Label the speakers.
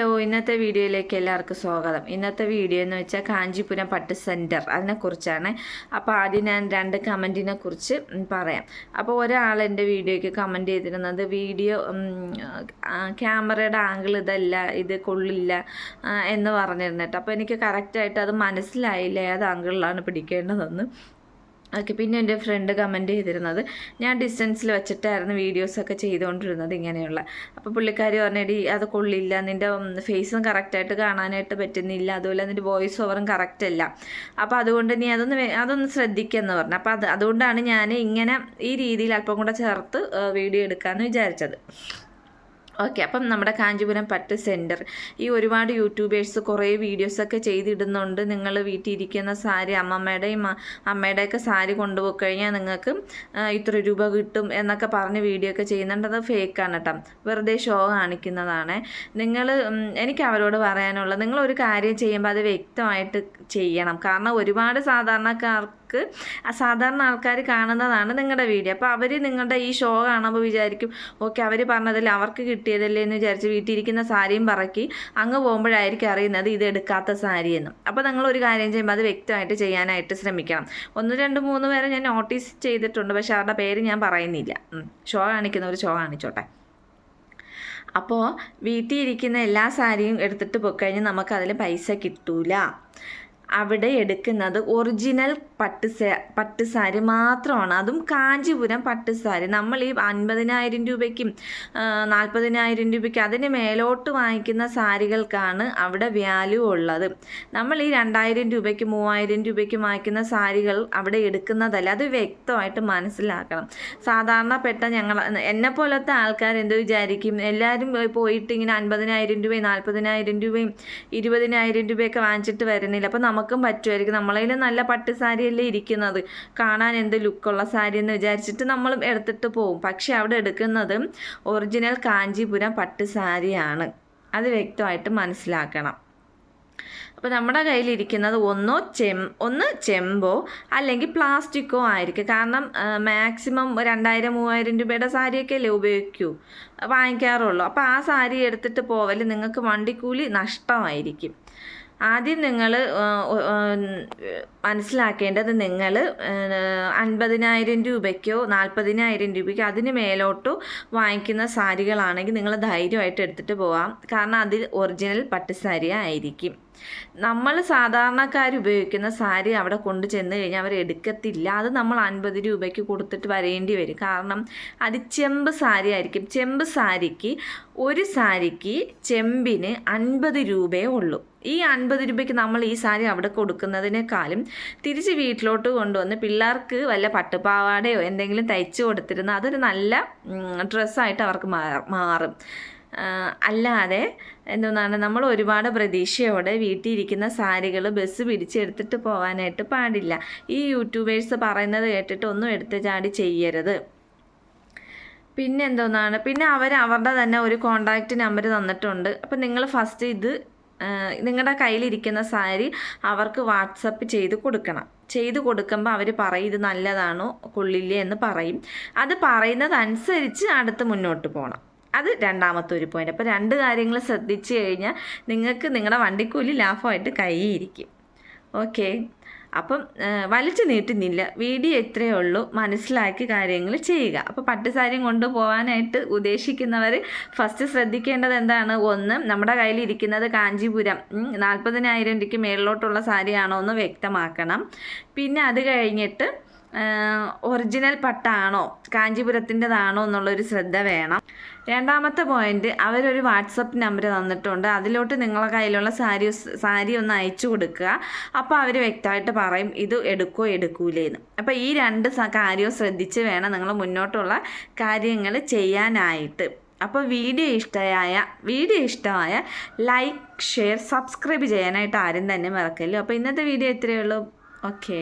Speaker 1: Hello ഇന്നത്തെ വീഡിയോയിലേക്ക് എല്ലാവർക്കും സ്വാഗതം. ഇന്നത്തെ വീഡിയോ എന്ന് വെച്ചാൽ കാഞ്ചിപുരം പട്ട് സെന്റർ അതിനെക്കുറിച്ചാണ്. അപ്പോൾ ആദ്യം ഞാൻ രണ്ട് കമന്റിനെ കുറിച്ച് പറയാം. അപ്പോൾ ഒരാൾ എന്റെ വീഡിയോയ്ക്ക് കമന്റ് ചെയ്തിരുന്നത് വീഡിയോ ക്യാമറയുടെ ആംഗിൾ ഇതല്ല ഇത് കൊള്ളില്ല എന്ന് പറഞ്ഞിരുന്നിട്ട് അപ്പോൾ എനിക്ക് കറക്റ്റായിട്ട് അത് മനസ്സിലായില്ല ഏത് ആംഗിളിലാണ് പിടിക്കേണ്ടതെന്ന്. ഓക്കെ പിന്നെ എന്റെ ഫ്രണ്ട് കമന്റ് ചെയ്തിരുന്നത്. ഞാൻ ഡിസ്റ്റൻസിൽ വെച്ചിട്ടായിരുന്നു വീഡിയോസൊക്കെ ചെയ്തുകൊണ്ടിരുന്നത് ഇങ്ങനെയുള്ള. അപ്പോൾ പുള്ളിക്കാരി പറഞ്ഞടി അത് കൊള്ളില്ല നിന്റെ ഫേസും കറക്റ്റായിട്ട് കാണാനായിട്ട് പറ്റുന്നില്ല. അതുപോലെ നിന്റെ വോയിസ് ഓവറും കറക്റ്റ് അല്ല. അപ്പോൾ അതുകൊണ്ട് നീ അതൊന്ന് അതൊന്ന് ശ്രദ്ധിക്കുമെന്ന് പറഞ്ഞു. അപ്പോൾ അത് അതുകൊണ്ടാണ് ഞാൻ ഇങ്ങനെ ഈ രീതിയിൽ അല്പം കൂടെ ചേർത്ത് വീഡിയോ എടുക്കാമെന്ന് വിചാരിച്ചത്. ഓക്കെ അപ്പം നമ്മുടെ കാഞ്ചിപുരം പട്ട് സെന്റർ ഈ ഒരുപാട് യൂട്യൂബേഴ്സ് കുറേ വീഡിയോസൊക്കെ ചെയ്തിടുന്നുണ്ട്. നിങ്ങൾ വീട്ടിലിരിക്കുന്ന സാരി അമ്മമ്മയുടെയും അമ്മയുടെയൊക്കെ സാരി കൊണ്ടുപോയി കഴിഞ്ഞാൽ നിങ്ങൾക്ക് ഇത്ര രൂപ കിട്ടും എന്നൊക്കെ പറഞ്ഞ് വീഡിയോ ഒക്കെ ചെയ്യുന്നുണ്ട്. അത് ഫേക്കാണ് കേട്ടോ. വെറുതെ ഷോ കാണിക്കുന്നതാണ്. നിങ്ങൾ എനിക്ക് അവരോട് പറയാനുള്ളത് നിങ്ങൾ ഒരു കാര്യം ചെയ്യുമ്പോൾ അത് വ്യക്തമായിട്ട് ചെയ്യണം. കാരണം ഒരുപാട് സാധാരണക്കാർക്ക് സാധാരണ ആൾക്കാർ കാണുന്നതാണ് നിങ്ങളുടെ വീഡിയോ. അപ്പോൾ അവർ നിങ്ങളുടെ ഈ ഷോ കാണുമ്പോൾ വിചാരിക്കും ഓക്കെ അവർ പറഞ്ഞതല്ലേ അവർക്ക് കിട്ടിയതല്ലേ എന്ന് വിചാരിച്ച് വീട്ടിലിരിക്കുന്ന സാരിയും പറക്കി അങ്ങ് പോകുമ്പോഴായിരിക്കും അറിയുന്നത് ഇത് എടുക്കാത്ത സാരി എന്ന്. അപ്പോൾ നിങ്ങൾ ഒരു കാര്യം ചെയ്യുമ്പോൾ അത് വ്യക്തമായിട്ട് ചെയ്യാനായിട്ട് ശ്രമിക്കണം. ഒന്ന് രണ്ട് മൂന്ന് പേരെ ഞാൻ നോട്ടീസ് ചെയ്തിട്ടുണ്ട് പക്ഷെ അവരുടെ പേര് ഞാൻ പറയുന്നില്ല. ഷോ കാണിക്കുന്നവർ ഷോ കാണിച്ചോട്ടെ. അപ്പോൾ വീട്ടിൽ ഇരിക്കുന്ന എല്ലാ സാരിയും എടുത്തിട്ട് പോയി കഴിഞ്ഞാൽ നമുക്കതിൽ പൈസ കിട്ടൂല. അവിടെ എടുക്കുന്നത് ഒറിജിനൽ പട്ട് പട്ട് സാരി മാത്രമാണ്. അതും കാഞ്ചിപുരം പട്ട് സാരി. നമ്മൾ ഈ അൻപതിനായിരം രൂപയ്ക്കും നാൽപ്പതിനായിരം രൂപയ്ക്കും അതിന് മേലോട്ട് വാങ്ങിക്കുന്ന സാരികൾക്കാണ് അവിടെ വാല്യൂ ഉള്ളത്. നമ്മൾ ഈ രണ്ടായിരം രൂപയ്ക്ക് മൂവായിരം രൂപയ്ക്ക് വാങ്ങിക്കുന്ന സാരികൾ അവിടെ എടുക്കുന്നതല്ല. അത് വ്യക്തമായിട്ട് മനസ്സിലാക്കണം. സാധാരണപ്പെട്ട ഞങ്ങൾ എന്നെ പോലത്തെ ആൾക്കാർ എന്ത് വിചാരിക്കും? എല്ലാവരും പോയിട്ട് ഇങ്ങനെ അൻപതിനായിരം രൂപയും നാൽപ്പതിനായിരം രൂപയും ഇരുപതിനായിരം രൂപയൊക്കെ വാങ്ങിച്ചിട്ട് വരുന്നില്ല. അപ്പോൾ നമുക്കും പറ്റുമായിരിക്കും. നമ്മളതിൽ നല്ല പട്ട് സാരിയല്ലേ ഇരിക്കുന്നത്. കാണാൻ എന്ത് ലുക്കുള്ള സാരി എന്ന് വിചാരിച്ചിട്ട് നമ്മളും എടുത്തിട്ട് പോവും. പക്ഷെ അവിടെ എടുക്കുന്നത് ഒറിജിനൽ കാഞ്ചീപുരം പട്ട് സാരിയാണ്. അത് വ്യക്തമായിട്ട് മനസ്സിലാക്കണം. അപ്പോൾ നമ്മുടെ കയ്യിലിരിക്കുന്നത് ഒന്നോ ചെം ഒന്ന് ചെമ്പോ അല്ലെങ്കിൽ പ്ലാസ്റ്റിക്കോ ആയിരിക്കും. കാരണം മാക്സിമം രണ്ടായിരം മൂവായിരം രൂപയുടെ സാരിയൊക്കെ അല്ലേ ഉപയോഗിക്കൂ. വാങ്ങിക്കാറുള്ളൂ. അപ്പോൾ ആ സാരി എടുത്തിട്ട് പോവൽ നിങ്ങൾക്ക് വണ്ടിക്കൂലി നഷ്ടമായിരിക്കും. ആദ്യം നിങ്ങൾ മനസ്സിലാക്കേണ്ടത് നിങ്ങൾ അൻപതിനായിരം രൂപയ്ക്കോ നാൽപ്പതിനായിരം രൂപയ്ക്കോ അതിന് മേലോട്ടോ വാങ്ങിക്കുന്ന സാരികളാണെങ്കിൽ നിങ്ങൾ ധൈര്യമായിട്ട് എടുത്തിട്ട് പോവാം. കാരണം അതിൽ ഒറിജിനൽ പട്ടുസാരി ആയിരിക്കും നമ്മൾ സാധാരണക്കാർ ഉപയോഗിക്കുന്ന സാരി അവിടെ കൊണ്ടു ചെന്ന് കഴിഞ്ഞാൽ അവർ എടുക്കത്തില്ല. അത് നമ്മൾ അൻപത് രൂപയ്ക്ക് കൊടുത്തിട്ട് വരേണ്ടി വരും. കാരണം അത് ചെമ്പ് സാരി ആയിരിക്കും. ചെമ്പ് സാരിക്ക് ഒരു സാരിക്ക് ചെമ്പിന് അൻപത് രൂപയേ ഉള്ളൂ. ഈ അൻപത് രൂപയ്ക്ക് നമ്മൾ ഈ സാരി അവിടെ കൊടുക്കുന്നതിനേക്കാളും തിരിച്ച് വീട്ടിലോട്ട് കൊണ്ടുവന്ന് പിള്ളേർക്ക് വല്ല പട്ടുപാവാടയോ എന്തെങ്കിലും തയ്ച്ചു കൊടുത്തിരുന്ന അതൊരു നല്ല ഡ്രസ്സായിട്ട് അവർക്ക് മാറും. അല്ലാതെ എന്തോന്നാണ് നമ്മൾ ഒരുപാട് പ്രതീക്ഷയോടെ വീട്ടിൽ ഇരിക്കുന്ന സാരികൾ ബസ് പിടിച്ചെടുത്തിട്ട് പോകാനായിട്ട് പാടില്ല. ഈ യൂട്യൂബേഴ്സ് പറയുന്നത് കേട്ടിട്ട് ഒന്നും എടുത്ത് ചാടി ചെയ്യരുത്. പിന്നെ എന്തോന്നാണ് പിന്നെ അവർ അവരുടെ തന്നെ ഒരു കോണ്ടാക്റ്റ് നമ്പർ തന്നിട്ടുണ്ട്. അപ്പം നിങ്ങൾ ഫസ്റ്റ് ഇത് നിങ്ങളുടെ കയ്യിലിരിക്കുന്ന സാരി അവർക്ക് വാട്സപ്പ് ചെയ്ത് കൊടുക്കണം. ചെയ്ത് കൊടുക്കുമ്പോൾ അവർ പറയും ഇത് നല്ലതാണോ കൊള്ളില്ലേ എന്ന് പറയും. അത് പറയുന്നതനുസരിച്ച് അടുത്ത് മുന്നോട്ട് പോകണം അത് രണ്ടാമത്തെ ഒരു പോയിന്റ് അപ്പോൾ രണ്ട് കാര്യങ്ങൾ ശ്രദ്ധിച്ചു കഴിഞ്ഞാൽ നിങ്ങൾക്ക് നിങ്ങളുടെ വണ്ടിക്കൂലി ലാഭമായിട്ട് കൈയിരിക്കും ഓക്കെ അപ്പം വലിച്ചു നീട്ടുന്നില്ല. വീഡിയോ എത്രയേ ഉള്ളൂ. മനസ്സിലാക്കി കാര്യങ്ങൾ ചെയ്യുക. അപ്പോൾ പട്ടുസാരിയും കൊണ്ടുപോകാനായിട്ട് ഉദ്ദേശിക്കുന്നവർ ഫസ്റ്റ് ശ്രദ്ധിക്കേണ്ടത് എന്താണ്? ഒന്ന് നമ്മുടെ കയ്യിലിരിക്കുന്നത് കാഞ്ചീപുരം. ഉം, നാൽപ്പതിനായിരം രൂപയ്ക്ക് മേളിലോട്ടുള്ള സാരിയാണോ എന്ന് വ്യക്തമാക്കണം. പിന്നെ അത് കഴിഞ്ഞിട്ട് ഒറിജിനൽ പട്ടാണോ? കാഞ്ചീപുരത്തിന്റെതാണോ എന്നുള്ളൊരു ശ്രദ്ധ വേണം. രണ്ടാമത്തെ പോയിന്റ് അവരൊരു വാട്സപ്പ് നമ്പർ തന്നിട്ടുണ്ട്. അതിലോട്ട് നിങ്ങളെ കയ്യിലുള്ള സാരി സാരി ഒന്ന് അയച്ചു കൊടുക്കുക. അപ്പോൾ അവർ വ്യക്തമായിട്ട് പറയും ഇത് എടുക്കോ എടുക്കൂലേന്ന് അപ്പോൾ ഈ രണ്ട് കാര്യവും ശ്രദ്ധിച്ച് വേണം നിങ്ങൾ മുന്നോട്ടുള്ള കാര്യങ്ങൾ ചെയ്യാനായിട്ട്. അപ്പോൾ വീഡിയോ ഇഷ്ടമായ വീഡിയോ ഇഷ്ടമായ ലൈക്ക് ഷെയർ സബ്സ്ക്രൈബ് ചെയ്യാനായിട്ട് ആരും തന്നെ മറക്കല്ലോ. അപ്പോൾ ഇന്നത്തെ വീഡിയോ ഇത്രയേ ഉള്ളൂ. ഓക്കേ